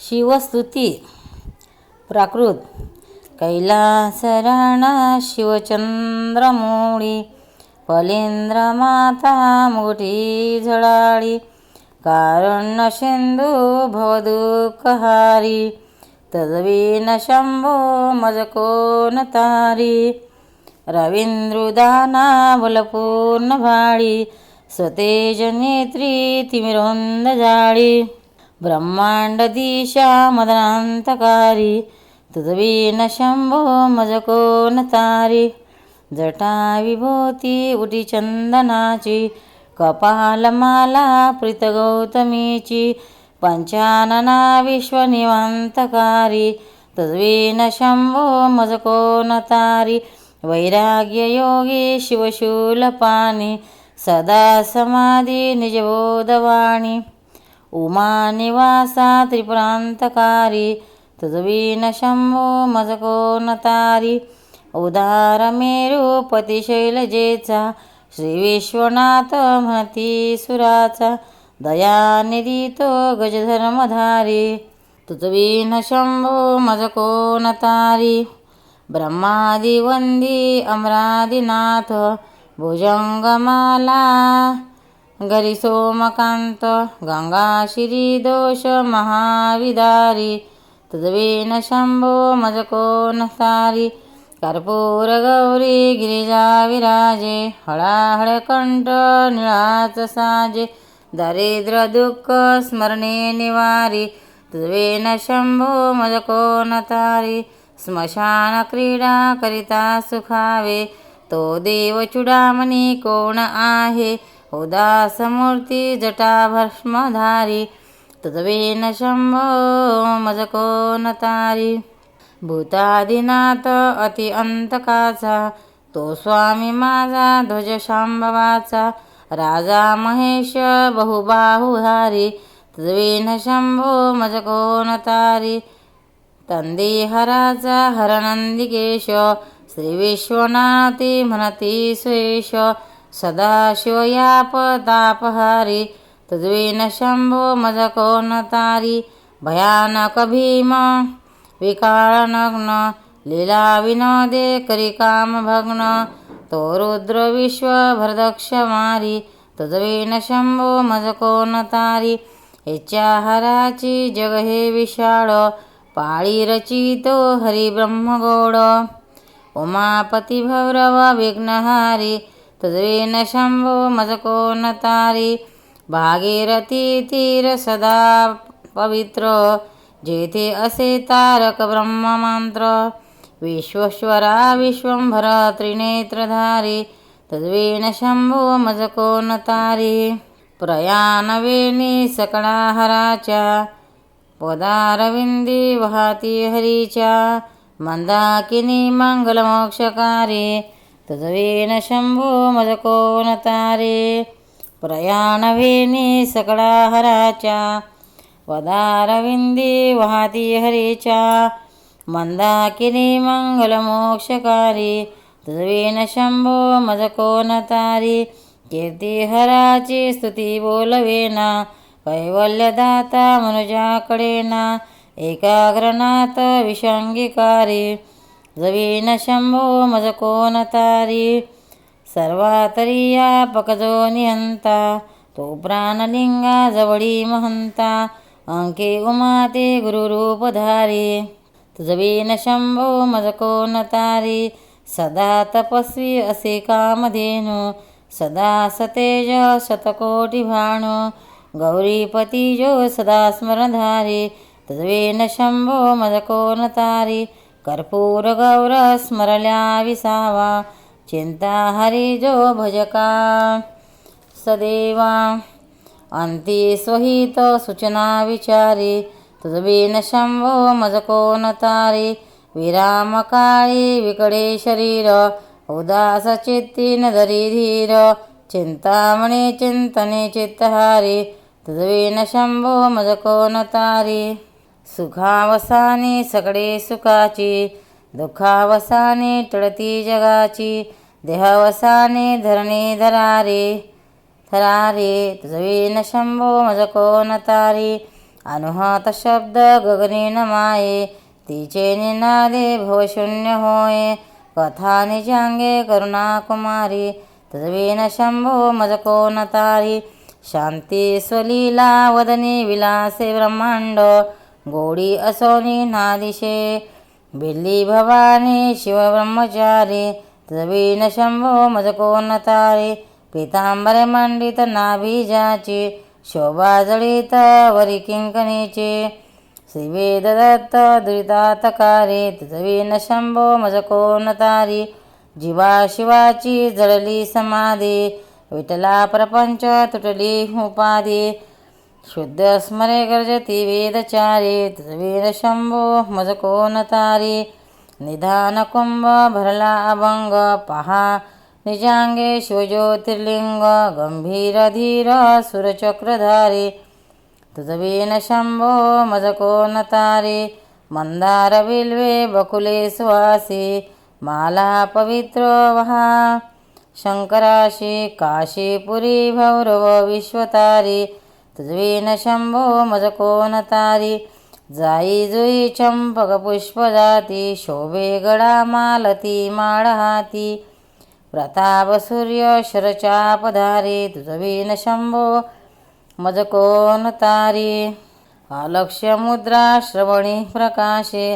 शिवस्तुती प्राकृत कैलासरण शिवचंद्रमोळी फलेंद्रमाता मोठी झळाळी कारण सिंधू भवदुःखहारी तदवीन शंभो मज कोण तारी रवींद्रुदाना बलपूर्ण भाळी स्वतेज नेत्री तिमिरोंद जाळी ब्रह्माण्डदीशा दिशा मदनांतकारी तुझवीन शंभो मज तारी जटा विभूती उटी चंदनाची कपालमाला प्रीतगौतमीची पंचानना विश्वनिवांतकारी तद्वीन शंभो मज तारी वैराग्ययोगी शिवशूलपाणि सदा समाधि निजबोधवाणी। उमा निवासा त्रिपुरांतकारी तुझवीन शंभो मज कोण तारी उदार शैलजेचा श्री विश्वनाथ महती सुराचा दयानिधी तो गजधर्मधारी तुझवीन शंभो मजको नतारी तारी ब्रह्मादि वंदी अमरादिनाथ भुजंगमाला गरी सोमकांत गंगा श्री दोष महाविदारी तुझवेन शंभो मजको नसारी तारी कर्पूर गौरी गिरिजा विराजे हळाहळ कंठ निळाच साजे दरिद्र दुःख स्मरणे निवारी तुझवेन शंभो मजको नतारी तारी स्मशान क्रीडा करिता सुखावे तो देव चुडामणी कोण आहे? उदासमूर्ती जटाभस्मधारी तत्वेन शंभो मज तारी भूतादिनाथ अति अंतकाचा तो स्वामी माझा ध्वज शांभवाचा। राजा महेश बहुबाहुहारी तुझवेन शंभो मजको कोण तारी तंदेहराचा हरनंदिकेश श्री विश्वनाथी म्हणती सुयेश सदाशिव याप तापहारी तुझवेन शंभो मज तारी भयानक भीम विकाळनग्न लीला विनोदे करी काम भग्न तो रुद्र विश्व भरदक्ष मारी तुझवेन शंभो मज तारी हेच्या हराची जग हे विशाळ पाळी रचितो हरी ब्रह्मगोड उमापती भैरव विघ्नहारी तुझवेन शंभो मजको तारी भागीरथी तीर सदा पवित्र। जेथे असे तारक ब्रह्ममंत्र। विश्वेश्वरा विश्वंभर त्रिनेत्रधारी। तद्वेन शंभो मजको कोण तारी प्रयाणवेणी सकळा हराच्या पदारविंदी वाहती हरीच्या। मंदाकिनी मंगलमोक्षकारी। तद्वेन शंभो मज कोण तारे प्रयाणवेणी सकळा हराच्या वदारविंदी वाहती हरीच्या मंदाकिनी मंगलमोक्षकारी तद्वेन शंभो मज कोण तारी कीर्तिहराची स्तुती बोलवेना कैवल्यदाता मनुजाकडेना एकाग्रनाथ विषंगिकारी जवीन शंभो मज कोण तारी? सर्वातरिया पकजो निहंता तो प्राणलिंगा जवळी महंता अंके उमाते गुरुरूपधारी तुझवीन शंभो मज कोण तारी? सदा तपस्वी असे कामधेनु सदा सतेज शतकोटी भाणु गौरीपती जो सदा स्मरणधारी तद्वेन शंभो मज कोण तारी? कर्पूर गौर स्मरल्या विसावा चिंता हरी जो भजका। सदेवा अंती स्वहित सूचना विचारी तुझबीन शंभो मजको न तारी। विराम काळी विकडे शरीर उदास चित्तीन धरी। धीर चिंतामणी चिंतने चित्तहारी न शंभो मजको न तारी। सुखावसाने सगळे सुखाची दुःखावसाने टळती जगाची देहावसाने धरणे धरारे थरारे तुझवीन शंभो मजको तारी अनुहत शब्द गगनीन माये तिचे निनादे भवशून्य होय. कथा निजांगे करुणा कुमारी तजवीन शंभो मजको कोण तारी. शांती स्वलीला वदनी विलासे ब्रह्मांड गोडी असोनी नादिशे बिल्ली भवानी शिवब्रह्मचारी तजवीन शंभो मज तारी पितांबरे मंडित नाभिजाची शोभा जळीत वरी किंकणीचे श्रीवेद दत्त दुरितातकारी तजवीन शंभो मजकोन्नतारी जिवा जीवा शिवाची जळली समाधी विठला प्रपंच तुटली उपाधी शुद्ध स्मरे गर्जती वेदचारी तजवीर शंभो मज तारी निधान कुंभ भरला अभंग पहा निजांगे शिवज्योतिर्लिंग गंभीर धीर सुरचक्रधारी तुझवीन शंभो मजको कोण तारी मंदार बिल्वे बकुले सुवासी माला पवित्र वहा शंकराशी काशीपुरी भौरव विश्वतारी तुझवीन शंभो मज कोण तारी। जाई जुई चंपक पुष्प जाती शोभे गडा मालती माळ हाती। प्रताप सूर्य शरचापधारी तुझवीन शंभो मज कोण तारी। अलक्ष्य मुद्रा श्रवणी प्रकाशे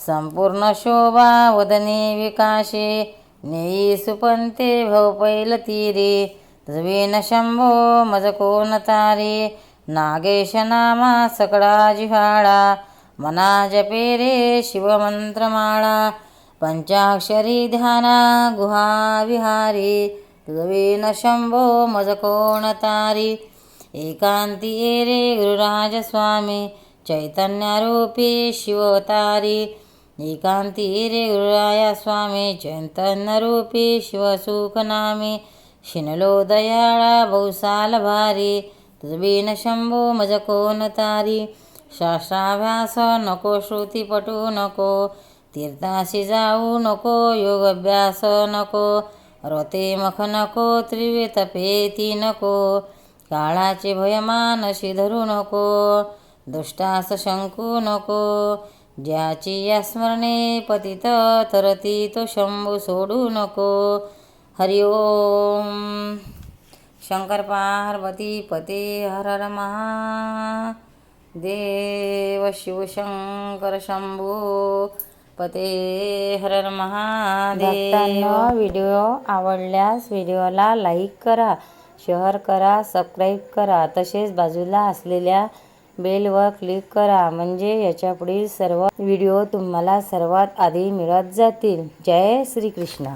संपूर्ण शोभा वदनी विकाशे। नेई सुपंते भवपैल तीरे तजवीन शंभो मज कोण तारे नागेश नामा सकळा जिव्हाळा मना जपे रे शिवमंत्रमाळा पंचाक्षरी ध्याना गुहा विहारी तुझवीन शंभो मज कोण तारी एकांती एरे गुरुराज स्वामी चैतन्यरूपी शिवतारी एकांती एरे रे गुरुराया स्वामी चैतन्यरूपी शिवसुखनामी शिनलो दयाळा बहुसाल भारी तुझबीन शंभो मज कोण तारी? शास्त्राभ्यास नको श्रुतीपटू नको तीर्थाशी जाऊ नको योगाभ्यास नको रोते मख नको त्रिवेत पेती नको काळाचे भयमानशी धरू नको दुष्टास शंकू नको ज्याची या स्मरणे पतित तरती तो शंभू सोडू नको हरि ओम। शंकर पार्वती पते हर हर महादेव शिवशंकर शंभू पते हर हर महादेव। व्हिडिओ आवडल्यास व्हिडिओला लाईक करा शेअर करा सबस्क्राईब करा. तसेच बाजूला असलेल्या बेलवर क्लिक करा म्हणजे याच्या पुढील सर्व व्हिडिओ तुम्हाला सर्वात आधी मिळत जातील. जय श्रीकृष्ण.